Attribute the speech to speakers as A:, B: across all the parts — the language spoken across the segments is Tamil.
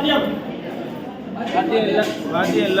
A: വാദ്യം വാദ്യം അല്ല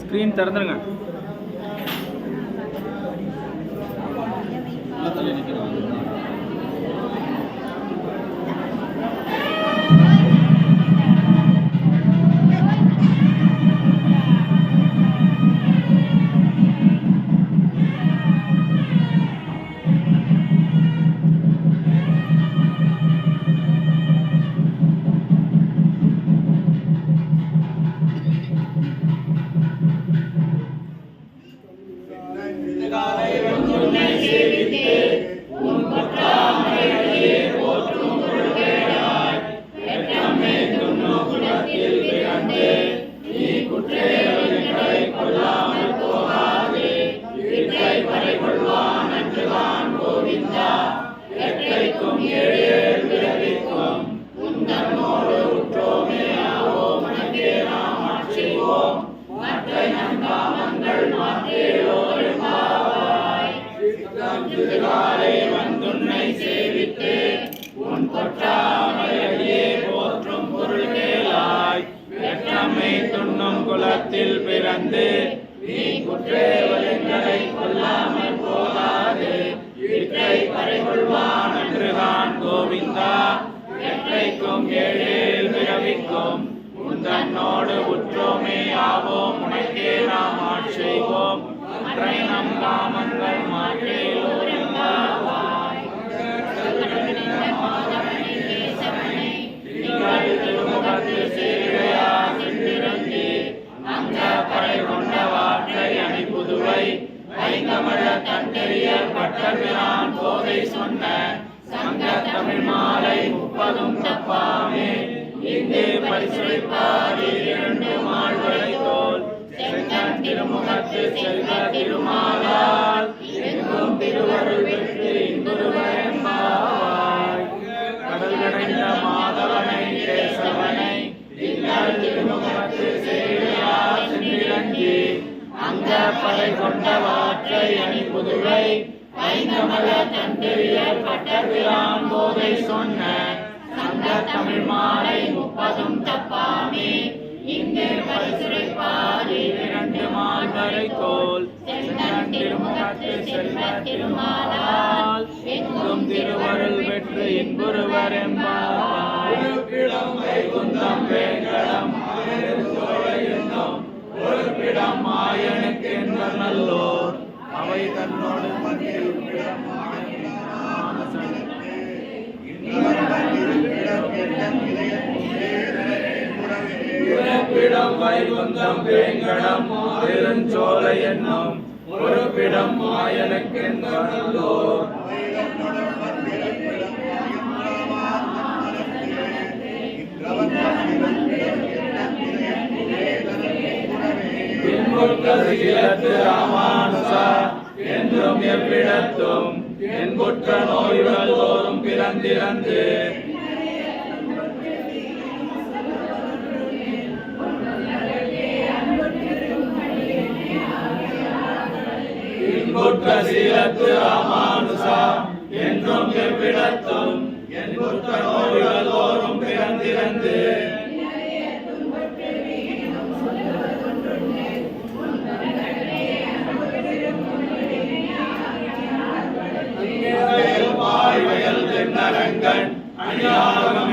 A: ஸ்க்ரீன் திறந்துருங்க.
B: conviene அங்க கொண்ட வாற்றை அணி புதுவை ஐந்தமல தண்டெறிய பட்டபிரான் போதை சொன்ன சங்க தமிழ் மாலை முப்பதும் தப்பாமே. இங்கே பரிசுரைப்பார் இரண்டு மால்வரை கோல் செங்கன் திருமுகத்து செல்வ திருமாலால் எங்கும் திருவருள் பெற்று இன்புருவர் என்பார். குந்தம் வேங்கடம் பொறுப்பிடம் மாயனுக்கு என்ற நல்லோர் அவை தன்னோடு மத்தியில் பிறப்பிடம் வைகுந்தம் வேங்கடம் பெருஞ்சோலை என்னும் பொறுப்பிடம் மாயனுக்கு நல்லோர் பின்புற்கீழத்து ராமானுசா என்றும் எவ்விடத்தும் என் குற்ற நோயுடன் தோறும் பிறந்திறந்து இன்புற்ற சீலத்து ராமானுசா என்றும் எவ்விடத்தும் வாய்வயல் தென்னரங்கன்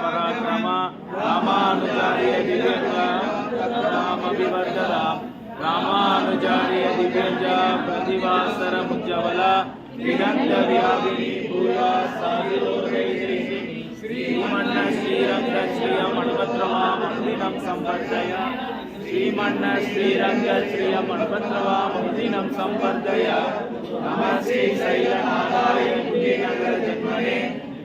B: ಪರಾಕ್ರಮ ರಾಮಾನುಜಾರಿಯ ದಿವ್ಯಂಗ ರಾಮವಿವರ್ಧನ ರಾಮಾನುಜಾರಿಯ ದಿವ್ಯಂಗ ಪ್ರತಿಭಾಸರ ಮುಜ್ಜವಲ ದಿಗಂತ ವ್ಯಾಪಿನಿ ಭೂಯಾ ಸಾಧಿರೋ ಶ್ರೀಮಣ್ಣ ಶ್ರೀರಂಗ ಶ್ರೀಯ ಮಣಪತ್ರವ ಮಂದಿರಂ ಸಂಪರ್ದಯ ಶ್ರೀಮಣ್ಣ ಶ್ರೀರಂಗ ಶ್ರೀಯ ಮಣಪತ್ರವ ಮಂದಿರಂ ಸಂಪರ್ದಯ ನಮಸ್ತೆ ಶೈಲನಾರಾಯಣ ನಗರ ಜನ್ಮನೇ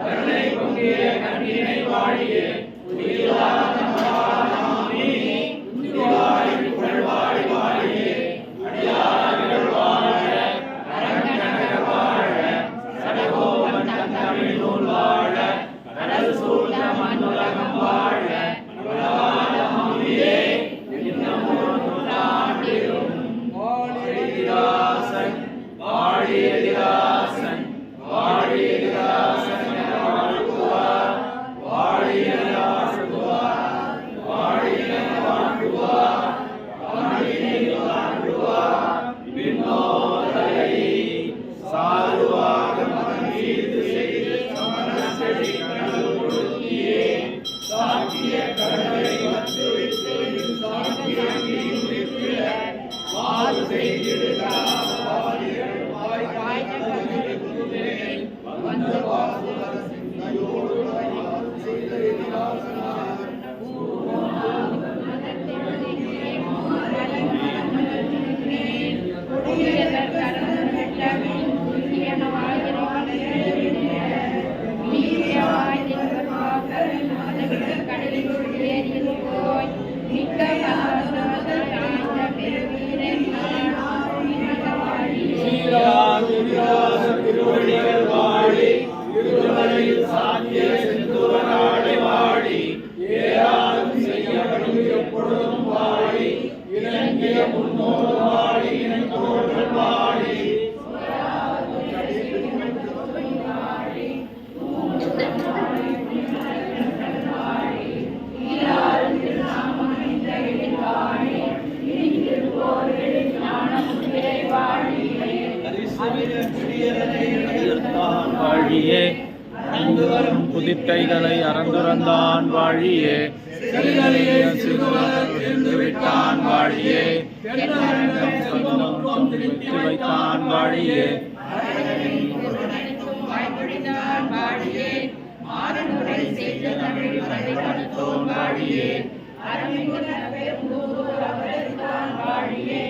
B: கருணை கொண்டே கண்ணினை வாழியே உயிரான Hallelujah. திருத்தி வைத்தான் வாழியே.
C: அறமிகுன பெரும் வாழியே